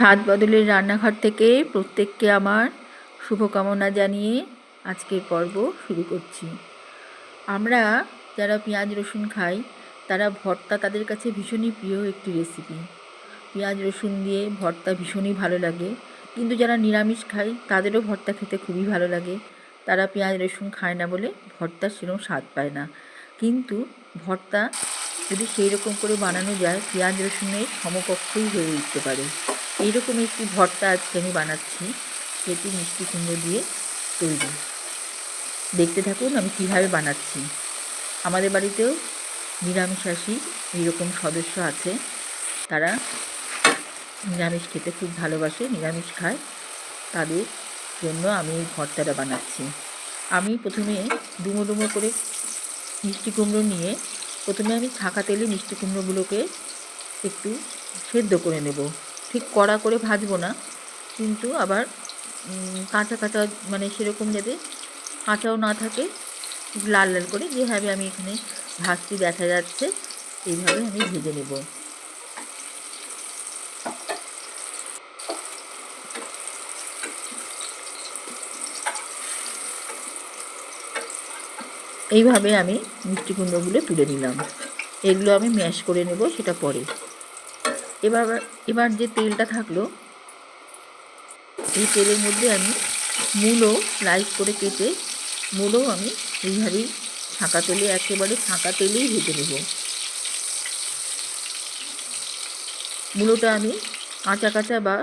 স্বাদ বদলের রান্নাঘর থেকে প্রত্যেককে আমার শুভকামনা জানিয়ে আজকের পর্ব শুরু করছি। আমরা যারা পেঁয়াজ, রসুন খাই, তারা ভর্তা তাদের কাছে ভীষণই প্রিয় একটি রেসিপি পেঁয়াজ, রসুন দিয়ে ভর্তা ভীষণই ভালো লাগে। কিন্তু যারা নিরামিষ খায়, তাদেরও ভর্তা খেতে খুবই ভালো লাগে। তারা পেঁয়াজ, রসুন খায় না বলে ভর্তা সেরকম স্বাদ পায় না। কিন্তু ভর্তা যদি সেই রকম করে বানানো যায়, পেঁয়াজ, রসুনের সমকক্ষই হয়ে উঠতে পারে। এইরকম একটি ভর্তা আজকে আমি বানাচ্ছি। সেটি মিষ্টি কুমড়ো দিয়ে তৈরি। দেখতে থাকুন আমি কীভাবে বানাচ্ছি। আমাদের বাড়িতেও নিরামিষাশী এইরকম সদস্য আছে। তারা নিরামিষ খেতে খুব ভালোবাসে, নিরামিষ খায়। তাদের জন্য আমি এই ভর্তাটা বানাচ্ছি। আমি প্রথমে ডুমো ডুমো করে মিষ্টি কুমড়ো নিয়ে প্রথমে আমি ছাকা তেলে মিষ্টি কুমড়োগুলোকে একটু সেদ্ধ করে নেব। ঠিক কড়া করে ভাজবো না, কিন্তু আবার কাঁচা কাঁচা মানে সেরকম যাতে কাঁচাও না থাকে, লাল লাল করে যেভাবে আমি এখানে ভাজটি দেখা যাচ্ছে, এইভাবে আমি ভেজে নেব। এইভাবে আমি মিষ্টি কুমড়োগুলো তুলে নিলাম। এগুলো আমি ম্যাশ করে নেব সেটা পরে। এবার এবার যে তেলটা থাকল, এই তেলের মধ্যে আমি মূলো স্লাইস করে কেটে মূলো আমি এইভাবেই ছাঁকা তেলে, একেবারে ছাঁকা তেলেই ভেজে নেব। মূলোটা আমি কাঁচা কাঁচা বা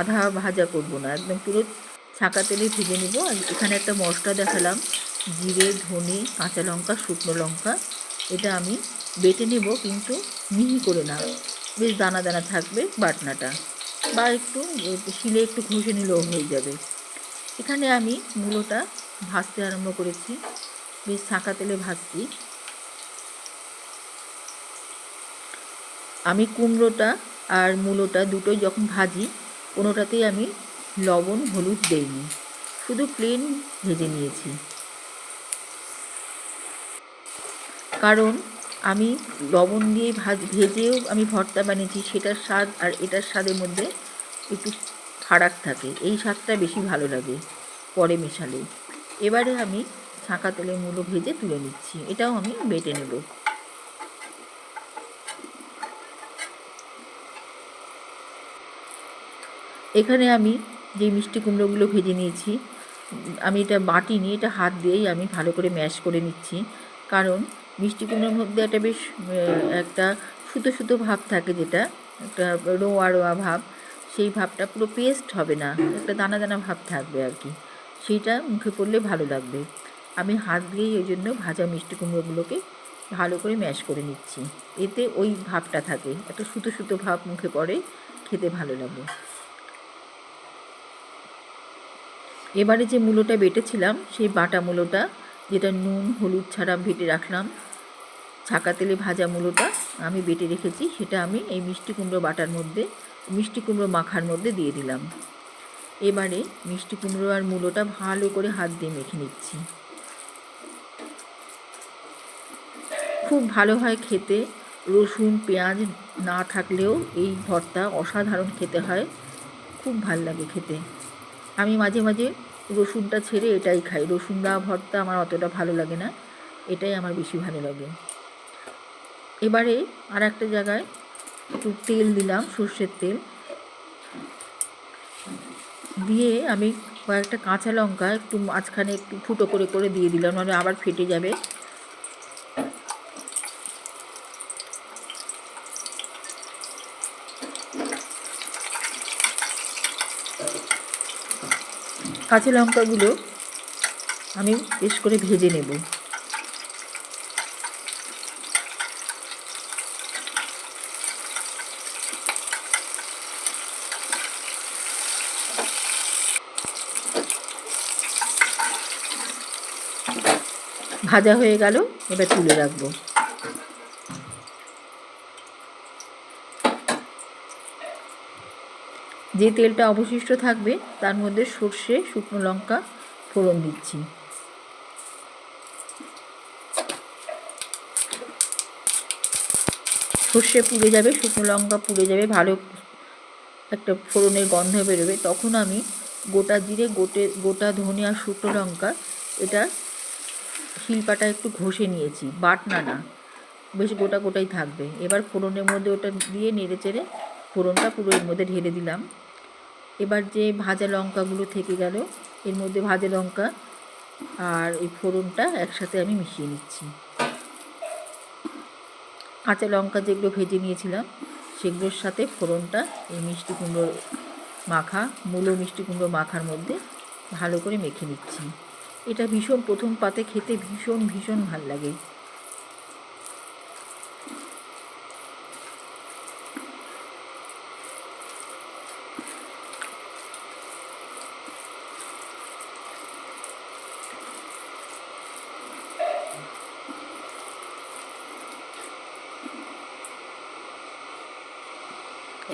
আধা ভাজা করব না, একদম পুরো ছাঁকা তেলে ভেজে নেব। আর এখানে একটা মশলা দেখালাম, জিরে, ধনে, কাঁচা লঙ্কা, শুকনো লঙ্কা। এটা আমি বেটে নেব, কিন্তু মিহি করে না। বেশ দানা দানা থাকবে বাটনাটা। বা একটু শিলে একটু ঘষে নিলেও হয়ে যাবে। এখানে আমি মূলোটা ভাজতে আরম্ভ করেছি। বেশ ছাঁকা তেলে ভাজছি। আমি কুমড়োটা আর মূলোটা দুটোই যখন ভাজি, কোনোটাতেই আমি লবণ, হলুদ দেইনি। শুধু প্লেন ভেজে নিয়েছি। কারণ আমি লবণ দিয়ে ভাজ, ভেজেও আমি ভর্তা বানিয়েছি, সেটার স্বাদ আর এটার স্বাদের মধ্যে একটু ফারাক থাকে। এই স্বাদটা বেশি ভালো লাগে পরে মেশালে। এবারে আমি ছাঁকা তেলে মূলো ভেজে তুলে নিচ্ছি। এটাও আমি বেটে নেব। এখানে আমি যে মিষ্টি কুমড়োগুলো ভেজে নিয়েছি, আমি এটা বাটি নিয়ে এটা হাত দিয়েই আমি ভালো করে ম্যাশ করে নিচ্ছি। কারণ মিষ্টি কুমড়োর মধ্যে একটা বেশ একটা সুতো সুতো ভাব থাকে যেটা, একটা রোয়া রোয়া ভাব, সেই ভাবটা পুরো পেস্ট হবে না, একটা দানা দানা ভাব থাকবে আর কি। সেইটা মুখে পড়লে ভালো লাগবে। আমি হাত দিয়েই ওই জন্য ভাজা মিষ্টি কুমড়োগুলোকে ভালো করে ম্যাশ করে নিচ্ছি। এতে ওই ভাবটা থাকে, একটা সুতো সুতো ভাব মুখে পড়ে, খেতে ভালো লাগে। এবারে যে মূলোটা বেটেছিলাম, সেই বাটা মূলোটা, যেটা নুন, হলুদ ছাড়া ভেটে রাখলাম ছাকা তেলে ভাজা মূলোটা আমি বেটে রেখেছি, সেটা আমি এই মিষ্টি কুমড়ো বাটার মধ্যে, মিষ্টি কুমড়ো মাখার মধ্যে দিয়ে দিলাম। এবারে মিষ্টি কুমড়ো আর মূলোটা ভালো করে হাত দিয়ে মেখে নিচ্ছি। খুব ভালো হয় খেতে, রসুন, পেঁয়াজ না থাকলেও এই ভর্তা অসাধারণ খেতে হয়, খুব ভালো লাগে খেতে। আমি মাঝে মাঝে রসুনটা ছেড়ে এটাই খাই, রসুন দেওয়া ভর্তা আমার অতটা ভালো লাগে না, এটাই আমার বেশি ভালো লাগে। এবারে আর একটা জায়গায় একটু তেল দিলাম, সর্ষের তেল। দিয়ে আমি কয়েকটা কাঁচা লঙ্কা একটু মাঝখানে একটু ফুটো করে করে দিয়ে দিলাম, নাহলে আবার ফেটে যাবে। কাঁচা লঙ্কাগুলো আমি বেশ করে ভেজে নেব। ভাজা হয়ে গেল, এবার তুলে রাখব। যে তেলটা অবশিষ্ট থাকবে, তার মধ্যে সর্ষে, শুকনো লঙ্কা ফোড়ন দিচ্ছি। সর্ষে পুড়ে যাবে, শুকনো লঙ্কা পুড়ে যাবে, ভালো একটা ফোড়নের গন্ধ বেরোবে। তখন আমি গোটা জিরে, গোটে, গোটা ধনে আর শুকনো লঙ্কা, এটা শিলপাটা একটু ঘষে নিয়েছি বাটনা না বেশ গোটা গোটাই থাকবে। এবার ফোড়নের মধ্যে ওটা দিয়ে নেড়ে চেড়ে ফোড়নটা পুরো এর মধ্যে ঢেলে দিলাম। এবার যে ভাজা লঙ্কাগুলো থেকে গেল, এর মধ্যে ভাজা লঙ্কা আর এই ফোড়নটা একসাথে আমি মিশিয়ে নিচ্ছি। কাঁচা লঙ্কা যেগুলো ভেজে নিয়েছিলাম, সেগুলোর সাথে ফোড়নটা এই মিষ্টি কুমড়োর মাখা, মূলো মিষ্টি কুমড়ো মাখার মধ্যে ভালো করে মেখে নিচ্ছি। এটা ভীষণ প্রথম পাতে খেতে ভীষণ ভীষণ ভালো লাগে।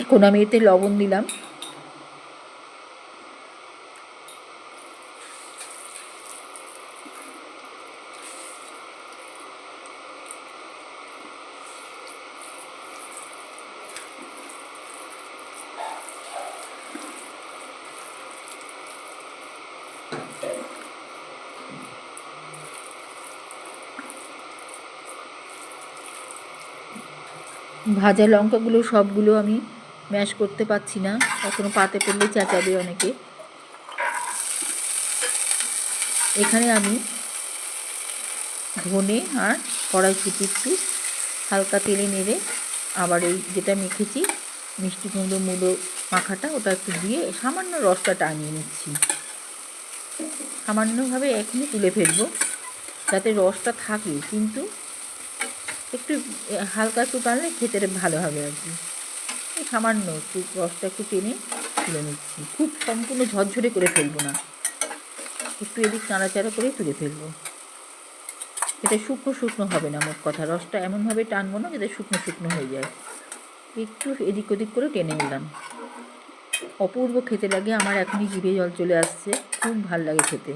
এখন আমি এতে লবণ দিলাম। ভাজা লঙ্কাগুলো সবগুলো আমি ম্যাশ করতে পারছি না। এখনও পাতে পড়লে চেঁচাবে অনেকে। এখানে আমি ধনে আর কড়াইশুটি একটু হালকা তেলে নেড়ে আবার এই যেটা মেখেছি, মিষ্টি কুমড়ো মুলো মাখাটা, ওটা একটু দিয়ে সামান্য রসটা টানিয়ে নিচ্ছি। সামান্যভাবে এখনই তুলে ফেলব, যাতে রসটা থাকে, কিন্তু একটু হালকা একটু টানলে খেতে ভালো হবে আর কি। সামান্য একটু রসটা একটু টেনে তুলে নিচ্ছি। খুব সম্পূর্ণ ঝরঝরে করে ফেলব না। একটু এদিক নাড়াচাড়া করে তুলে ফেলব। এটা শুকনো শুকনো হবে না, মোট কথা। রসটা এমনভাবে টানবো না যাতে শুকনো শুকনো হয়ে যায়। একটু এদিক ওদিক করে টেনে নিলাম। অপূর্ব খেতে লাগে। আমার এখনই জিভে জল চলে আসছে। খুব ভালো লাগে খেতে।